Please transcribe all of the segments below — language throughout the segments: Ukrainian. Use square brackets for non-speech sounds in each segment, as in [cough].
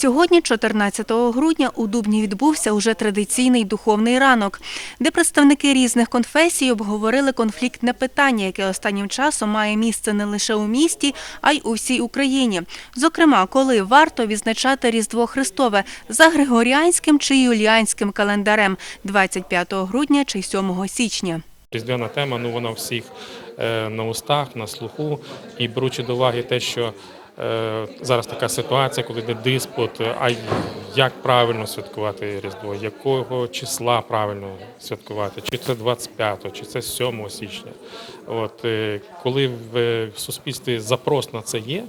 Сьогодні, 14 грудня, у Дубні відбувся уже традиційний духовний ранок, де представники різних конфесій обговорили конфліктне питання, яке останнім часом має місце не лише у місті, а й у всій Україні. Зокрема, коли варто відзначати Різдво Христове за григоріанським чи юліанським календарем 25 грудня чи 7 січня. Різдвяна тема, ну вона всіх е, на устах, на слуху. І беручи до уваги те, що зараз така ситуація, коли йде диспут, е, а як правильно святкувати Різдво, якого числа правильно святкувати, чи це 25, чи це 7 січня. От, е, коли в суспільстві запрос на це є,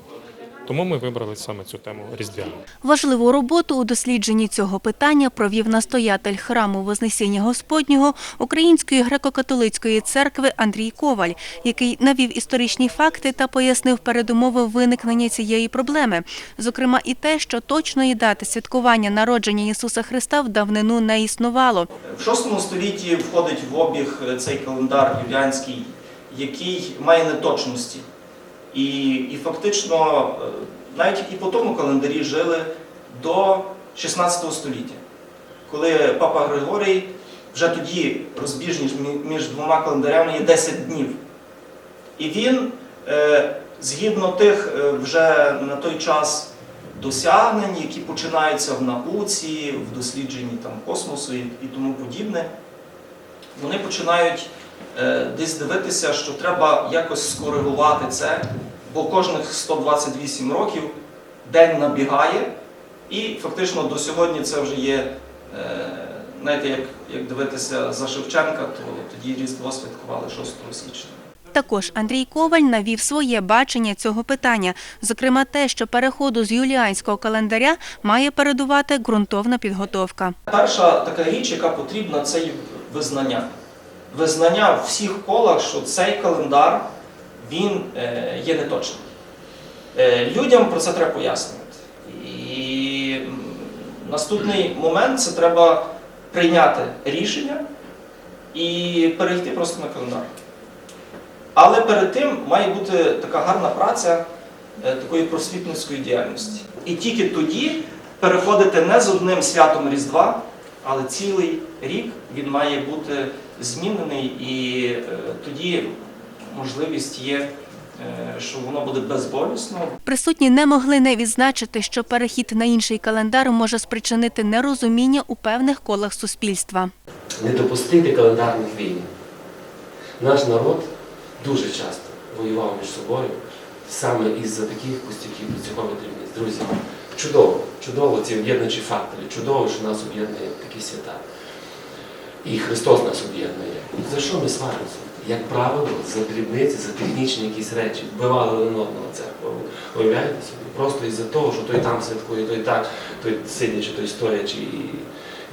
тому ми вибрали саме цю тему Різдвяну. Важливу роботу у дослідженні цього питання провів настоятель храму Вознесіння Господнього Української греко-католицької церкви Андрій Коваль, який навів історичні факти та пояснив передумови виникнення цієї проблеми. Зокрема, і те, що точної дати святкування народження Ісуса Христа в давнину не існувало. В VI столітті входить в обіг цей календар юліанський, який має неточності. І, і фактично е, навіть і по тому календарі жили до 16 століття, коли папа Григорій вже тоді розбіжність між двома календарями є 10 днів. І він, е, згідно тих е, вже на той час досягнень, які починаються в науці, в дослідженні там, космосу і, і тому подібне, вони починають е, десь дивитися, що треба якось скоригувати це, бо кожних 128 років день набігає, і фактично до сьогодні це вже є, е, знаєте, як, як дивитися за Шевченка, то тоді Різдво святкували 6 січня. Також Андрій Коваль навів своє бачення цього питання, зокрема те, що переходу з юліанського календаря має передувати ґрунтовна підготовка. Перша така річ, яка потрібна, це визнання. Визнання в всіх колах, що цей календар він е, є неточним. Е, людям про це треба пояснювати. І наступний момент це треба прийняти рішення і перейти просто на календар. Але перед тим має бути така гарна праця е, такої просвітницької діяльності. І тільки тоді переходити не з одним святом Різдва, але цілий рік він має бути змінений, і е, тоді можливість є, е, що воно буде безболісно, Присутні не могли не відзначити, що перехід на інший календар може спричинити нерозуміння у певних колах суспільства. не допустити календарних війн. Наш народ дуже часто воював між собою саме із-за таких пустяків принципових дрібниць. Друзі, чудово, чудово ці об'єднуючі фактори, чудово, що нас об'єднує такі свята. І Христос нас об'єднує. За що ми сваримося? Як правило, за дрібниці, за технічні якісь речі вбивали один одного церкву. Уявляєте собі? Просто із-за того, що той там святкує, той так, той сидячи, той стоячи і,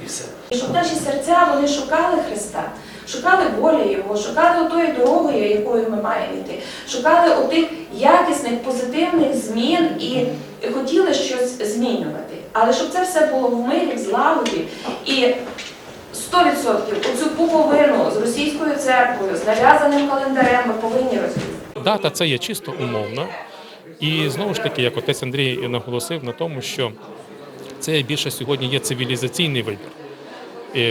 і все. Щоб наші серця вони шукали Христа, шукали волі Його, шукали отої дороги, якою ми маємо йти, шукали отих якісних, позитивних змін і хотіли щось змінювати. Але щоб це все було в мирі, в злагоді і 100% оцю пуповину з російською церквою, з нав'язаним календарем ми повинні розв'язати. Дата це є чисто умовна. І знову ж таки, як отець Андрій наголосив на тому, що це більше сьогодні є цивілізаційний вибір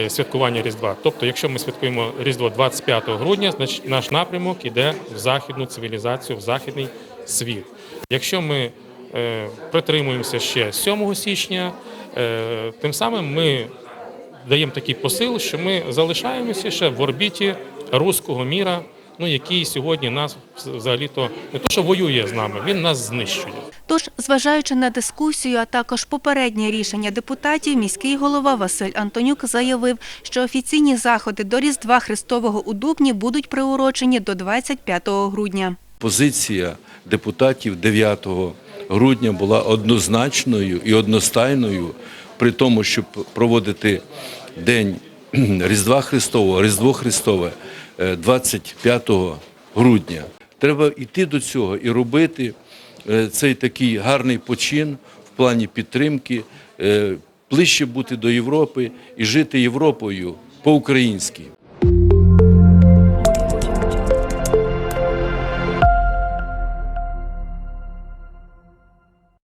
святкування Різдва. Тобто, якщо ми святкуємо Різдво 25 грудня, значить наш напрямок іде в західну цивілізацію, в західний світ. Якщо ми е, притримуємося ще 7 січня, е, тим самим ми даємо такий посил, що ми залишаємося ще в орбіті руського міра, ну який сьогодні нас взагалі-то не то, що воює з нами, він нас знищує. Тож, зважаючи на дискусію, а також попереднє рішення депутатів, міський голова Василь Антонюк заявив, що офіційні заходи до Різдва Христового у Дубні будуть приурочені до 25 грудня. Позиція депутатів 9 грудня була однозначною і одностайною при тому, щоб проводити День [clears throat] Різдва Христового, Різдво Христове 25 грудня. Треба йти до цього і робити е, цей такий гарний почин в плані підтримки, е, ближче бути до Європи і жити Європою по-українськи.